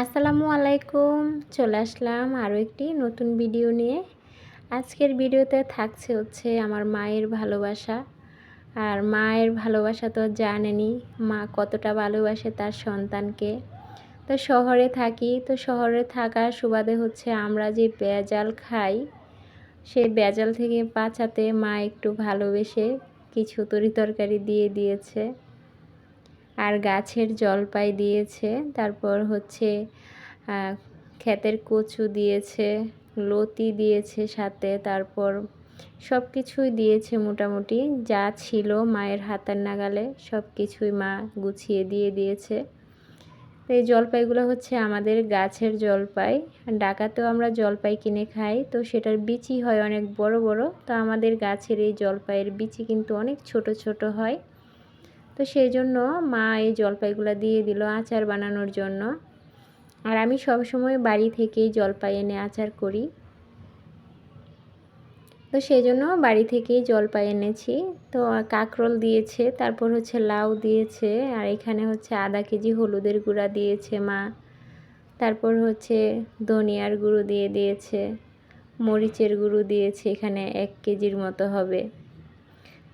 আসসালামু আলাইকুম, চলে আসলাম আরও একটি নতুন ভিডিও নিয়ে। আজকের ভিডিওতে থাকছে হচ্ছে আমার মায়ের ভালোবাসা। আর মায়ের ভালোবাসা তো জানেনি, মা কতটা ভালোবাসে তার সন্তানকে। তো শহরে থাকি, তো শহরে থাকার সুবাদে হচ্ছে আমরা যে বেজাল খাই, সেই বেজাল থেকে বাঁচাতে মা একটু ভালোবেসে কিছু তরি তরকারি দিয়ে দিয়েছে। আর গাছের জলপাই দিয়েছে, তারপর হচ্ছে ক্ষেতের কচু দিয়েছে, লতি দিয়েছে সাথে, তারপর সব কিছুই দিয়েছে মোটামুটি, যা ছিল মায়ের হাতের নাগালে সব কিছুই মা গুছিয়ে দিয়ে দিয়েছে। তো এই জলপাইগুলো হচ্ছে আমাদের গাছের জলপাই। ডাকাতেও আমরা জলপাই কিনে খাই, তো সেটার বিচি হয় অনেক বড় বড়, তো আমাদের গাছের এই জলপাইয়ের বিচি কিন্তু অনেক ছোট ছোট হয়। তো সেই জন্য মা এই জলপাইগুলো দিয়ে দিল আচার বানানোর জন্য। আর আমি সবসময় বাড়ি থেকেই জলপাই এনে আচার করি। তো সেই জন্য বাড়ি থেকেই জলপাই এনেছি। তো কাঁকরোল দিয়েছে, তারপর হচ্ছে লাউ দিয়েছে, আর এখানে হচ্ছে আধা কেজি হলুদের গুঁড়া দিয়েছে মা। তারপর হচ্ছে ধনিয়ার গুঁড়ো দিয়ে দিয়েছে, মরিচের গুঁড়ো দিয়েছে, এখানে এক কেজির মতো হবে।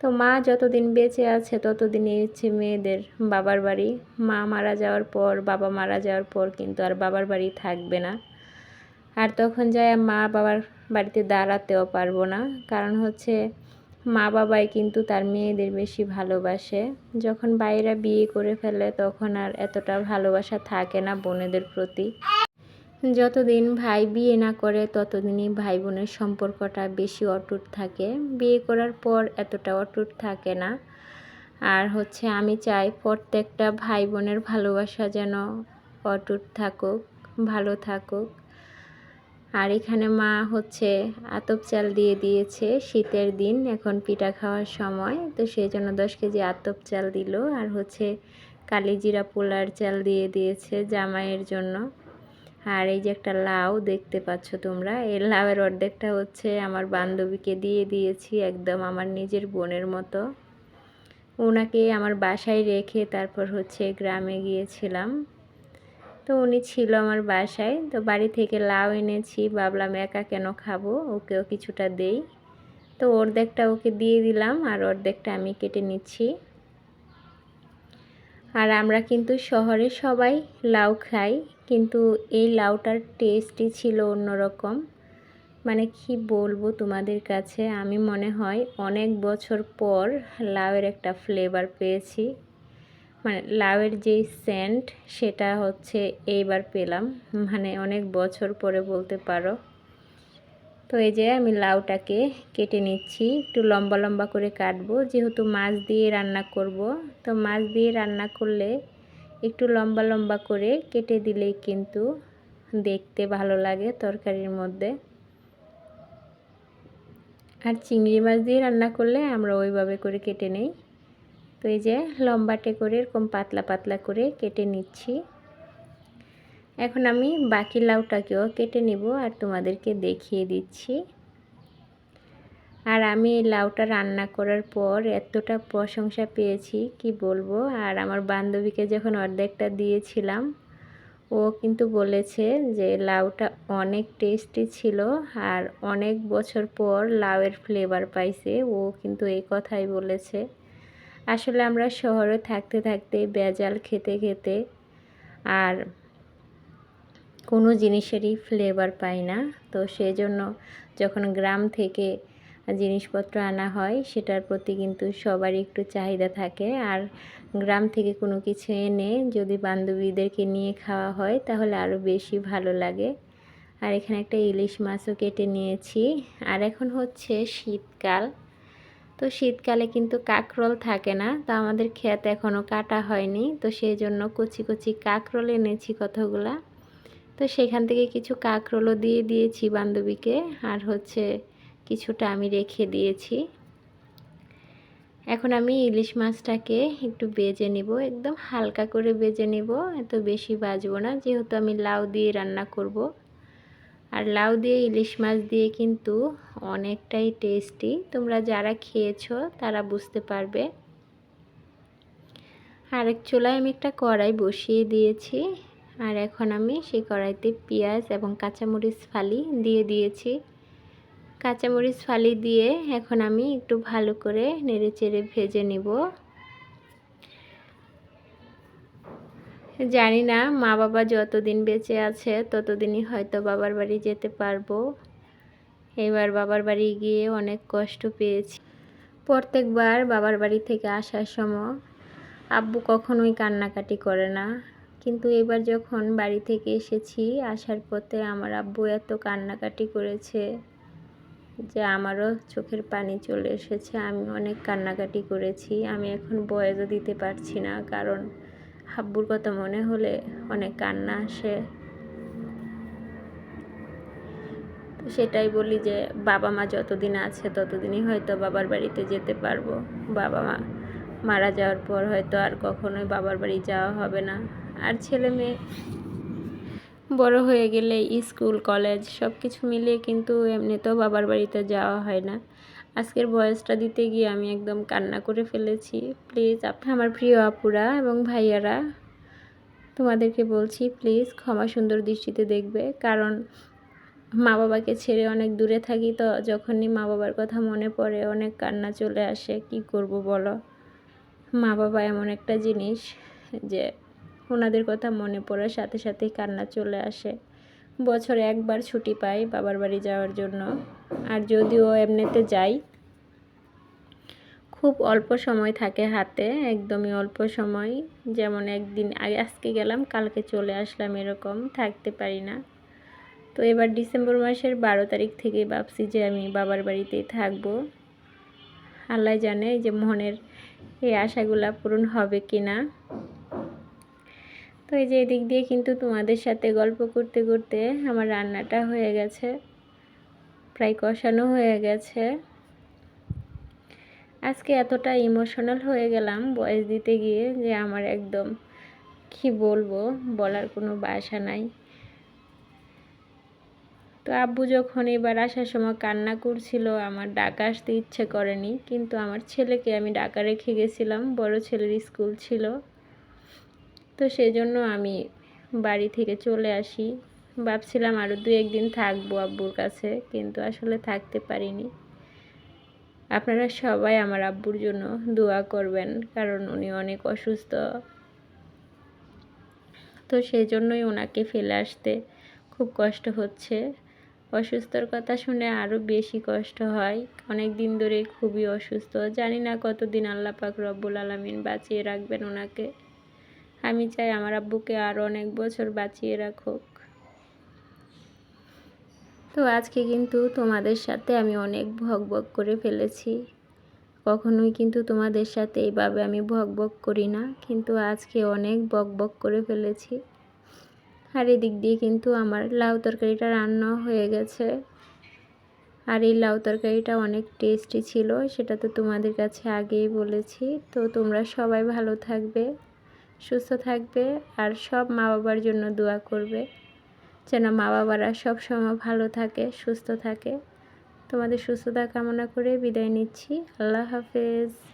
তো মা যতদিন বেঁচে আছে ততদিনই হচ্ছে মেয়েদের বাবার বাড়ি। মা মারা যাওয়ার পর, বাবা মারা যাওয়ার পর কিন্তু আর বাবার বাড়ি থাকবে না। আর তখন যায় মা বাবার বাড়িতে দাঁড়াতেও পারব না। কারণ হচ্ছে মা বাবাই কিন্তু তার মেয়েদের বেশি ভালোবাসে। যখন বাইরা বিয়ে করে ফেলে, তখন আর এতটা ভালোবাসা থাকে না বোনেদের প্রতি। যতদিন ভাই বিয়ে না করে, ততদিনই ভাই বোনের সম্পর্কটা বেশি অটুট থাকে। বিয়ে করার পর এতটা অটুট থাকে না। আর হচ্ছে আমি চাই প্রত্যেকটা ভাই বোনের ভালোবাসা যেন অটুট থাকুক, ভালো থাকুক। আর এখানে মা হচ্ছে আতপ চাল দিয়ে দিয়েছে শীতের দিন, এখন পিঠা খাওয়ার সময়। তো সেই জন্য দশ কেজি আতপ চাল দিল। আর হচ্ছে কালিজিরা পোলার চাল দিয়ে দিয়েছে জামাইয়ের জন্য। আর এই যে একটা লাউ দেখতে পাচ্ছ তোমরা, এই লাউয়ের অর্ধেকটা হচ্ছে আমার বান্ধবীকে দিয়ে দিয়েছি একদম আমার নিজের বোনের মতো। ওনাকে আমার বাসায় রেখে তারপর হচ্ছে গ্রামে গিয়েছিলাম। তো উনি ছিল আমার বাসায়, তো বাড়ি থেকে লাউ এনেছি, ভাবলাম একা কেন খাব, ওকেও কিছুটা দেই। তো অর্ধেকটা ওকে দিয়ে দিলাম আর অর্ধেকটা আমি কেটে নিচ্ছি। আর আমরা কিন্তু শহরে সবাই লাউ খাই কিন্তু এই লাউটার টেস্টই ছিল অন্যরকম। মানে কি বলব তোমাদের কাছে? আমি মনে হয় অনেক বছর পর লাউয়ের একটা ফ্লেভার পেয়েছি। মানে লাউয়ের যেই সেন্ট সেটা হচ্ছে এইবার পেলাম। মানে অনেক বছর পরে বলতে পারো। তো এই যে আমি লাউটাকে কেটে নিচ্ছি। একটু লম্বা লম্বা করে কাটবো। যেহেতু মাছ দিয়ে রান্না করব, তো মাছ দিয়ে রান্না করলে একটু লম্বা লম্বা করে কেটে দিলেই কিন্তু দেখতে ভালো লাগে তরকারির মধ্যে। আর চিংড়ি মাছ দিয়ে রান্না করলে আমরা ওইভাবে করে কেটে নেই। তো এই যে লম্বাটে করে এরকম পাতলা পাতলা করে কেটে নিচ্ছি। এখন আমি বাকি লাউটাকেও কেটে নিব আর তোমাদেরকে দেখিয়ে দিচ্ছি। আর আমি এই লাউটা রান্না করার পর এতটা প্রশংসা পেয়েছি, কি বলব? আর আমার বান্ধবীকে যখন অর্ধেকটা দিয়েছিলাম, ও কিন্তু বলেছে যে লাউটা অনেক টেস্টি ছিল আর অনেক বছর পর লাউয়ের ফ্লেভার পাইছে। ও কিন্তু এই কথাই বলেছে। আসলে আমরা শহরে থাকতে থাকতে বেজাল খেতে খেতে আর কোনো জিনিসেরই ফ্লেভার পাই না। তো সেই জন্য যখন গ্রাম থেকে জিনিসপত্র আনা হয়, সেটার প্রতি কিন্তু সবারই একটু চাহিদা থাকে। আর গ্রাম থেকে কোনো কিছু এনে যদি বান্ধবীদেরকে নিয়ে খাওয়া হয়, তাহলে আরও বেশি ভালো লাগে। আর এখানে একটা ইলিশ মাছও কেটে নিয়েছি। আর এখন হচ্ছে শীতকাল। তো শীতকালে কিন্তু কাঁকরোল থাকে না, তো আমাদের ক্ষেত এখনও কাটা হয়নি। তো সেই জন্য কচি কচি কাঁকরোল এনেছি কতগুলা। তো সেখান থেকে কিছু কাঁকরোলও দিয়ে দিয়েছি বান্ধবীকে। আর হচ্ছে কিছুটা আমি রেখে দিয়েছি। এখন আমি ইলিশ মাছটাকে একটু বেজে নিব, একদম হালকা করে বেজে নিব, এত বেশি বাজবো না, যেহেতু আমি লাউ দিয়ে রান্না করব। আর লাউ দিয়ে ইলিশ মাছ দিয়ে কিন্তু অনেকটাই টেস্টি, তোমরা যারা খেয়েছো তারা বুঝতে পারবে। আরেক চুলায় আমি একটা কড়াই বসিয়ে দিয়েছি, আর এখন আমি সেই কড়াইতে পেঁয়াজ এবং কাঁচামরিচ ফালি দিয়ে দিয়েছি। কাঁচামরিচ ফালি দিয়ে এখন আমি একটু ভালো করে নেড়ে চেড়ে ভেজে নিব। জানি না মা বাবা যতদিন বেঁচে আছে ততদিনই হয়তো বাবার বাড়ি যেতে পারব। এবার বাবার বাড়ি গিয়ে অনেক কষ্ট পেয়েছি। প্রত্যেকবার বাবার বাড়ি থেকে আসার সময় আব্বু কখনোই কান্নাকাটি করে না। কিন্তু এবার যখন বাড়ি থেকে এসেছি, আসার পথে আমার আব্বু এত কান্নাকাটি করেছে। যে আমারও চোখের পানি চলে এসেছে, আমি অনেক কান্নাকাটি করেছি। আমি এখন বয়েজও দিতে পারছি না, কারণ হাব্বুর কথা মনে হলে অনেক কান্না আসে। সেটাই বলি যে, বাবা মা যতদিন আছে ততদিনই হয়তো বাবার বাড়িতে যেতে পারব। বাবা মা মারা যাওয়ার পর হয়তো আর কখনোই বাবার বাড়ি যাওয়া হবে না। আর ছেলে মেয়ে বড় হয়ে গেলে স্কুল, কলেজ সব কিছু মিলিয়ে কিন্তু এমনিতেও বাবার বাড়িতে যাওয়া হয় না। আজকের বয়সটা দিতে গিয়ে আমি একদম কান্না করে ফেলেছি। প্লিজ, আপনি আমার প্রিয় আপুরা এবং ভাইয়ারা, তোমাদেরকে বলছি প্লিজ ক্ষমা সুন্দর দৃষ্টিতে দেখবে। কারণ মা বাবাকে ছেড়ে অনেক দূরে থাকি তো যখনই মা বাবার কথা মনে পড়ে অনেক কান্না চলে আসে। কি করব বলো? মা বাবা এমন একটা জিনিস যে ওনাদের কথা মনে পড়ার সাথে সাথেই কান্না চলে আসে। বছরে একবার ছুটি পাই বাবার বাড়ি যাওয়ার জন্য। আর যদিও এমনিতে যাই, খুব অল্প সময় থাকে হাতে, একদমই অল্প সময়। যেমন একদিন আগে, আজকে গেলাম, কালকে চলে আসলাম এরকম, থাকতে পারি না। তো এবার ডিসেম্বর মাসের বারো তারিখ থেকে ভাবছি যে আমি বাবার বাড়িতেই থাকব। আল্লাহ জানে যে মনের এই আশাগুলা পূরণ হবে কি না এই যে এদিক দিয়ে কিন্তু তোমাদের সাথে গল্প করতে করতে আমার রান্নাটা হয়ে গেছে। প্রায় কষানো হয়ে গেছে। আজকে এতটা ইমোশনাল হয়ে গেলাম বয়স দিতে গিয়ে যে আমার একদম কি বলব, বলার কোনো বাসা নাই। তো আব্বু যখন এবার আসার সময় কান্না করছিল, আমার ডাকা আসতে ইচ্ছে করেনি, কিন্তু আমার ছেলেকে আমি ডাকা রেখে গেছিলাম, বড় ছেলের স্কুল ছিল। তো সেই জন্য আমি বাড়ি থেকে চলে আসি। ভাবছিলাম আরও দু একদিন থাকব আব্বুর কাছে, কিন্তু আসলে থাকতে পারিনি। আপনারা সবাই আমার আব্বুর জন্য দোয়া করবেন, কারণ উনি অনেক অসুস্থ। তো সেই জন্যই ওনাকে ফেলে আসতে খুব কষ্ট হচ্ছে। অসুস্থর কথা শুনে আরও বেশি কষ্ট হয়। অনেক দিন ধরে খুবই অসুস্থ। জানি না কতদিন আল্লাহ পাক রব্বুল আলমিন বাঁচিয়ে রাখবেন ওনাকে। আমি চাই আমার আব্বুকে আরও অনেক বছর বাঁচিয়ে রাখুক। তো আজকে কিন্তু তোমাদের সাথে আমি অনেক ভক ভক করে ফেলেছি। কখনোই কিন্তু তোমাদের সাথে এইভাবে আমি ভক ভক করি না, কিন্তু আজকে অনেক বক বক করে ফেলেছি। আর এদিক দিয়ে কিন্তু আমার লাউ তরকারিটা রান্না হয়ে গেছে। আর এই লাউ তরকারিটা অনেক টেস্টি ছিল, সেটা তো তোমাদের কাছে আগেই বলেছি। তো তোমরা সবাই ভালো থাকবে। সুস্থ থাকবে আর সব মা বাবার জন্য দোয়া করবে। যেন মা বাবারা সব সময় ভালো থাকে, সুস্থ থাকে। তোমাদের সুস্থতা কামনা করে বিদায় নিচ্ছি। আল্লাহ হাফেজ।